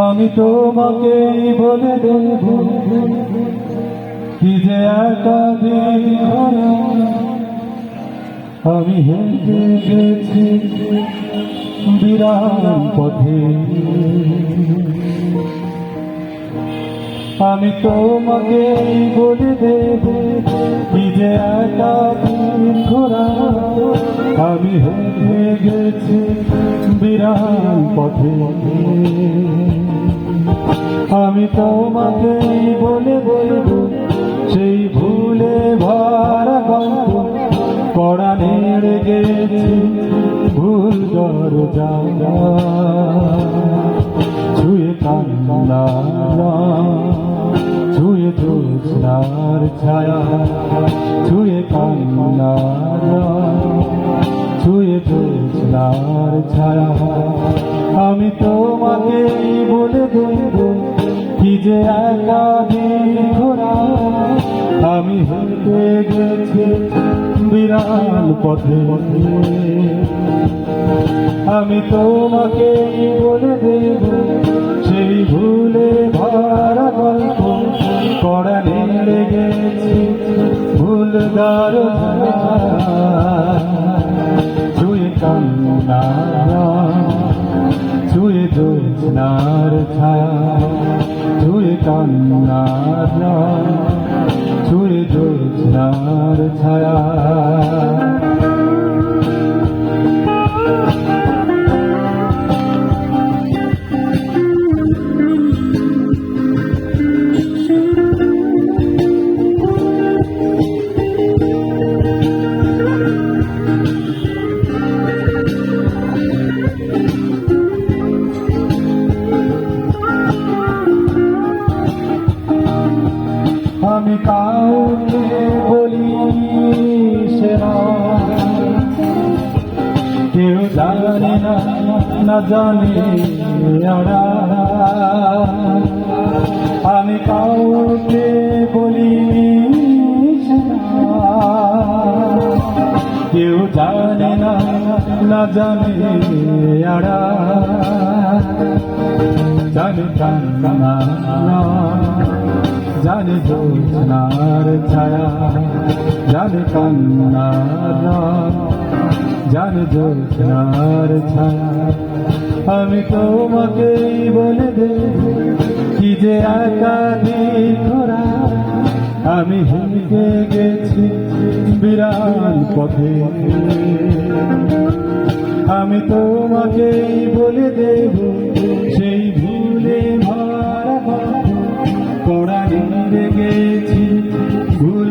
আমি তোমাকে বলে দেব কি যে ঘোড়া আমি হেঁটে গেছি বিরাট পথে। আমি তোমাকে বলে দেব যে একাধিক ঘোড়া আমি হেঁটে গেছি বিরাট পথে। আমি তোমাকে বলে বলব, সেই ভুলে ভরা গল্প। পড়া নেড়ে গেছি, ভুল দরজা ছুঁয়ে কান্না ছুঁয়ে জোৎস্নার ছুঁয়ে। ছুঁয়ে জোৎস্নার ছায়া আমি তোমাকে বলে দেব কি যে একা ঘোরা। আমি হেঁটে গেছি বিরাল পথে। আমি তোমাকে বলে দেব কান্না ছুঁয়ে জ্যোৎস্নার ছায়া ছুঁয়ে কান্নার ছুঁয়ে জ্যোৎস্নার ছায়া। না জানে। আমি কাউকে বলি। কেউ জানে না না জানে ওরা। জানে কান্না জানে জোৎস্নার ছায়া জানে কান্নার জানে জোৎস্নার ছায়া, আমি তোমাকে বলে দেব কি যে একাধিক ঘোরা আমি হেঁটে গেছি বিরাট পথে। আমি তোমাকে বলে দেব, সেই ভুলে ভরা পড়া গেছি ভুল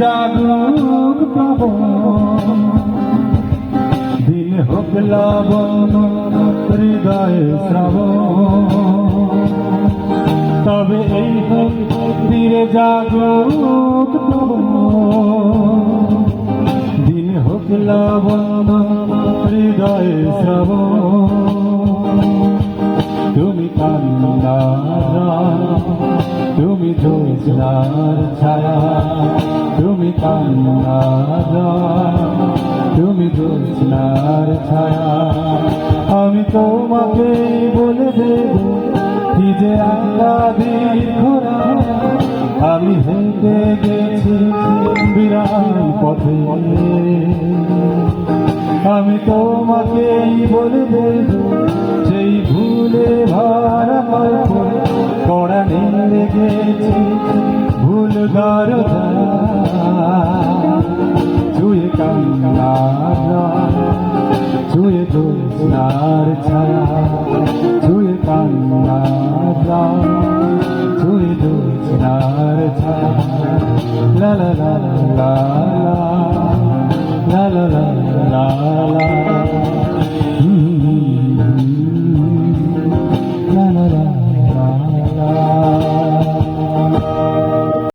জাগুক দিন হোক লবণ হৃদয়ে শ্রাবণ। তবে এই হোক ফিরে জাগুক পাব দিন হোক লবণ শ্রাবণ। তুমি কান্না তুমি জ্যোৎস্নার ছায়া, তুমি কান্না তুমি জ্যোৎস্নার ছায়া। আমি তোমাকে বলে দেব কি যে আল্লাদি ঘোরা আমি হেঁটে গেছি বিরাট পথে। আমি তোমাকে বলে দেব দিলে ভরা পাখি পড়ানে লেগেছে ভুল দরজা ছুঁয়ে কান্না ছুঁয়ে দোষার ছায়া ছুঁয়ে কান্না ছুঁয়ে দোষার ছায়া লা লা লা লা